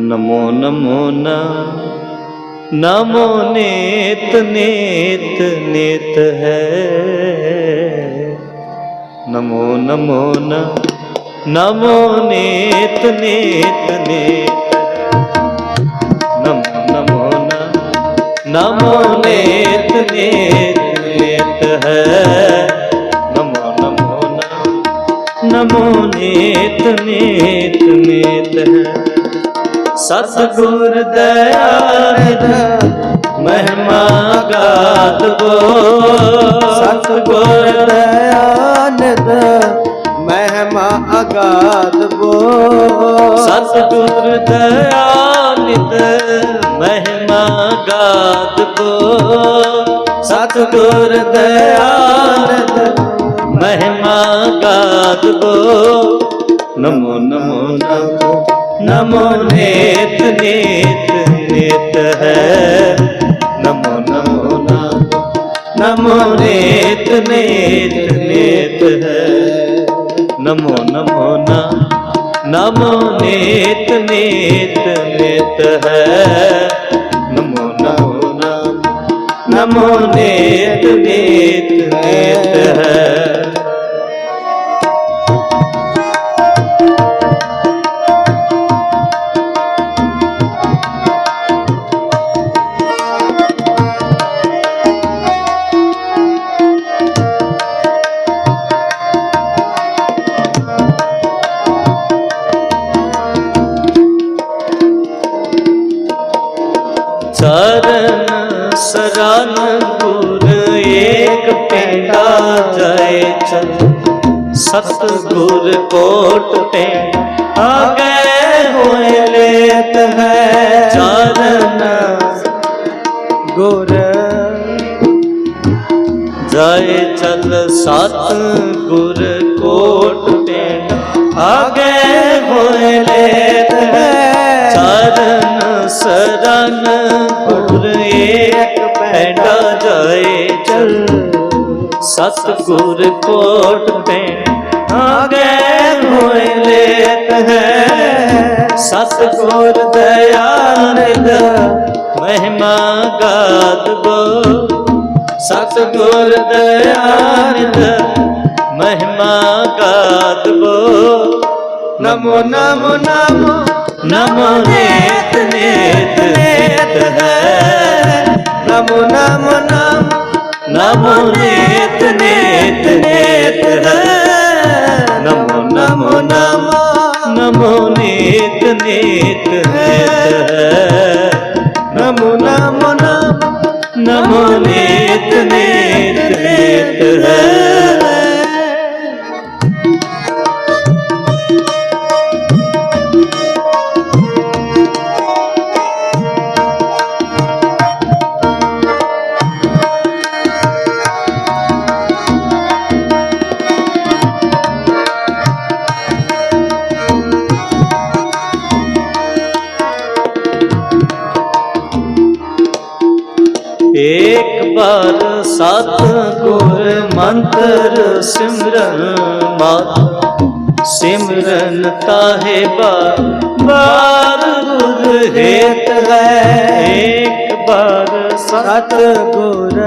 ਨਮੋ ਨਮੋ ਨਾ, ਨਮੋ ਨੇਤ ਨੇਤ ਨੇਤ ਹੈ। ਨਮੋ ਨਮੋ ਨਾ, ਨਮੋ ਨੇਤ ਨੇਤ ਨੇਤ ਨਮੋ ਨਮੋ ਨਾ, ਨਮੋ ਨੇਤ ਨੇਤ ਨੇਤ ਹੈ। ਨਮੋ ਨਮੋ ਨਾ, ਨਮੋ ਨੇਤ ਨੇਤ ਨੇਤ ਹੈ। ਸਤਿਗੁਰ ਦਇਆਲ ਮਹਿਮਾ ਗਾਤ ਬੋ ਸਤਿਗੁਰ ਦਇਆਨੰਦ ਮਹਿਮਾ ਅਗਾਧ ਬੋ ਸਤਿਗੁਰ ਦਇਆਨਿਤ ਮਹਿਮਾ ਗਾਤ ਬੋ ਸਤਿਗੁਰ ਦਇਆਨਿਤ ਮਹਿਮਾ ਗਾਤ ਬੋ ਨਮੋ ਨਮੋ ਨਮੋ ਨਮੋ ਨੇਤ ਨੇਤ ਨੇਤ ਹੈ ਨਮੋ ਨਮੋ ਨਮੋ ਨਮੋ ਨੇਤ ਨੇਤ ਨੇਤ ਹੈ ਨਮੋ ਨਮੋ ਨਾ ਨਮੋ ਨੇਤ ਨੇਤ ਨੇਤ ਹੈ ਨਮੋ ਨਮੋ ਨਾ ਨਮੋ ਨੇਤ ਨੇਤ ਨੇਤ ਹੈ ਸਤ ਗੁਰ ਕੋਟ ਤੇ ਆਗੇ ਹੋਏ ਲੇਤ ਹੈ। ਚਰਨ ਗੁਰ ਜਾਏ ਚਲ ਸਤ ਗੁਰ ਕੋਟ ਤੇ ਆਗੇ ਹੋਏ ਲੇਤ ਹੈ। ਚਰਨ ਸਰਨ ਗੁਰ ਏਕ ਪੈਂਡਾ ਜਾਏ ਸਤਿਗੁਰ ਕੋਟ ਤੇ ਆਗੇ ਹੋਏ ਲੇਤ ਹੈ। ਸਤਿਗੁਰ ਦਇਆਨੰਦ ਮਹਿਮਾ ਗਾਤ ਬੋ ਸਤਿਗੁਰ ਦਇਆਨੰਦ ਮਹਿਮਾ ਗਾਤ ਬੋ ਨਮੋ ਨਮੋ ਨਮੋ ਨਮੋ ਨੇਤ ਨੇਤ ਨੇਤ ਹੈ। ਏਕ ਬਾਰ ਸਤ ਗੁਰ ਮੰਤਰ ਸਿਮਰਨ ਮਾਤ ਸਿਮਰਨ ਤਾਹੇ ਬਾਰ ਗੁਰ ਹੇਤ ਹੈ। ਏਕ ਬਾਰ ਸਤ ਗੁਰ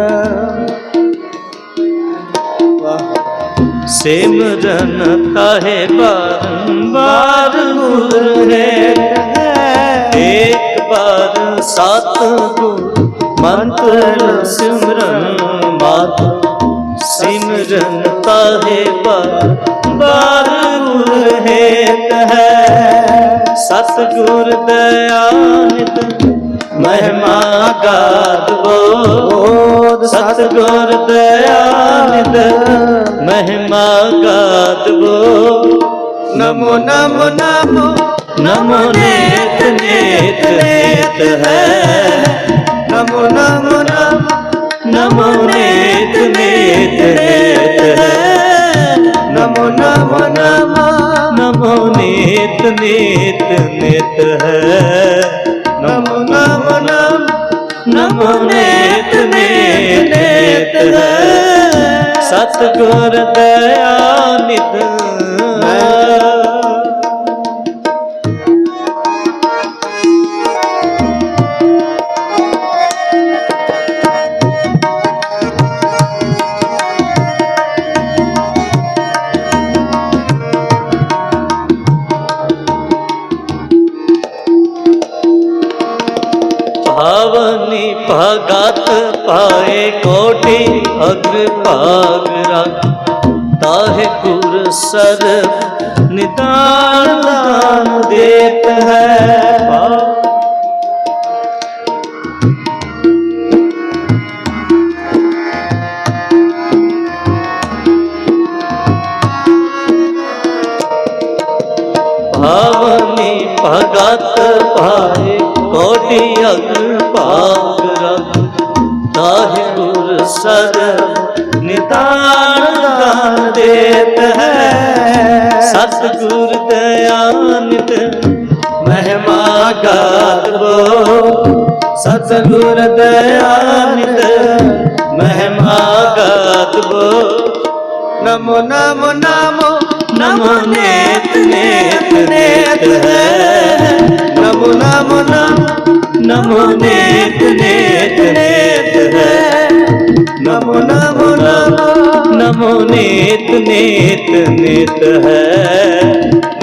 ਸਿਮਰਨ ਤਾਹੇ ਬਾਰ ਬਾਰ ਗੁਰ ਹੇਤ ਹੈ। ਏਕ ਬਾਰ ਸਤ ਗੁਰ ਮੰਤਰ ਸਿਮਰਨ ਬਾਤ, ਸਿਮਰਨ ਤਾਹੇ ਬਾਰ ਬਾਰ ਗੁਰ ਹੇਤ ਹੈ। ਸਤ ਗੁਰ ਦਇਆਨਿਤ ਮਹਿਮਾ ਗਾਤ ਬੋ ਬੋਧ ਸਤ ਗੁਰ ਦਇਆਨਿਤ ਮਹਿਮਾ ਗਾਤ ਬੋ ਨਮੋ ਨਮੋ ਨਮੋ ਨਮੋ ਨੇਤ ਨੇਤ ਨੇਤ ਹੈ। ਨਮੋ ਨਮੋ ਨਮੋ ਨਮੋ ਨੇਤ ਨੇਤ ਨੇਤ ਹੈ ਨਮੋ ਨਮੋ ਨਮੋ ਨਮੋ ਨੇਤ ਨੇਤ ਨੇਤ ਹੈ ਨਮੋ ਨਮੋ ਨਮੋ ਨਮੋ ਨੇਤ ਨੇਤ ਨੇਤ ਹੈ ਸਤਿਗੁਰ ਦਇਆਨਿਤ ਭਗਤ ਪਾਏ ਕੋਟੀ ਅਗਰ ਭਾਗ ਰਖ। ਤਾਹਿ ਗੁਰ ਸਰ ਨਿਦਾਨ ਦਾਨ ਦੇਤ ਹੈ। ਭਾਵਨੀ ਭਗਤ ਭਾਏ ਕੋਟੀ ਅਗਰ ਭਾਗ ਤਾਹਿ ਗੁਰ ਸਰ ਦਾਨ ਦੇਤ ਹੈ। ਸਤਿਗੁਰ ਦਇਆਨਿਤ ਮਹਿਮਾ ਗਾਤਬੋ ਸਤਿਗੁਰ ਦਇਆਨਿਤ ਮਹਿਮਾ ਗਾਤਬੋ ਨਮੋ ਨਮੋ ਨਮੋ ਨਮੋ ਨੇਤ ਨੇਤ ਨੇਤ ਹੈ। ਨਮੋ ਨਮੋ ਨਮੋ। ਨਮੋ ਨੇਤ ਨੇਤ ਨੇਤ ਹੈ। ਨਮੋ ਨਮੋ ਨਮੋ ਨਮੋ ਨੇਤ ਨੇਤ ਨੇਤ ਹੈ।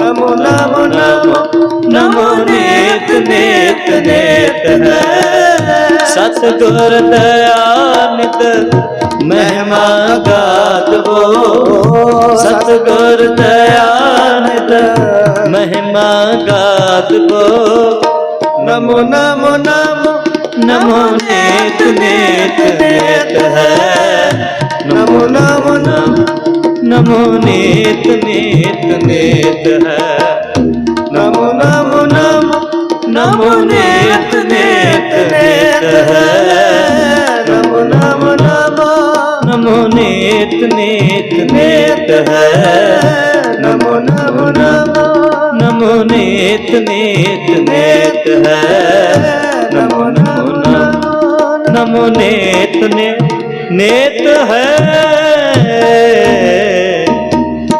ਨਮੋ ਨਮੋ ਨਮੋ ਨਮੋ ਨੇਤ ਨੇਤ ਨੇਤ ਹੈ। ਸਤਿਗੁਰ ਦਇਆਨਿਤ ਮਹਿਮਾ ਗਾਤਵੋ ਸਤਿਗੁਰ ਦਇਆਨਿਤ ਮਹਿਮਾ ਗਾਤਵੋ ਨਮੋ ਨਮੋ ਨਮੋ ਨਮੋ ਨੇਤ ਨੇਤ ਨੇਤ ਹੈ। ਨਮੋ ਨਮੋ ਨਮੋ ਨਮੋ ਨੇਤ ਨੇਤ ਨੇਤ ਹੈ। ਨਮੋ ਨਮੋ ਨਮੋ ਨਮੋ ਨੇਤ ਨੇਤ ਨੇਤ ਹੈ। ਨਮੋ ਨਮੋ ਨਮੋ ਨਮੋ ਨੇਤ ਨੇਤ ਨੇਤ ਹੈ। ਨਮੋ ਨਮੋ ਨਮੋ ਨਮੋ ਨੇਤ ਨੇਤ ਨੇਤ ਹੈ। ਨਮੋ ਨਮੋ ਨਮੋ ਨੇਤ ਨੇਤ ਹੈ।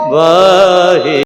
ਵਾ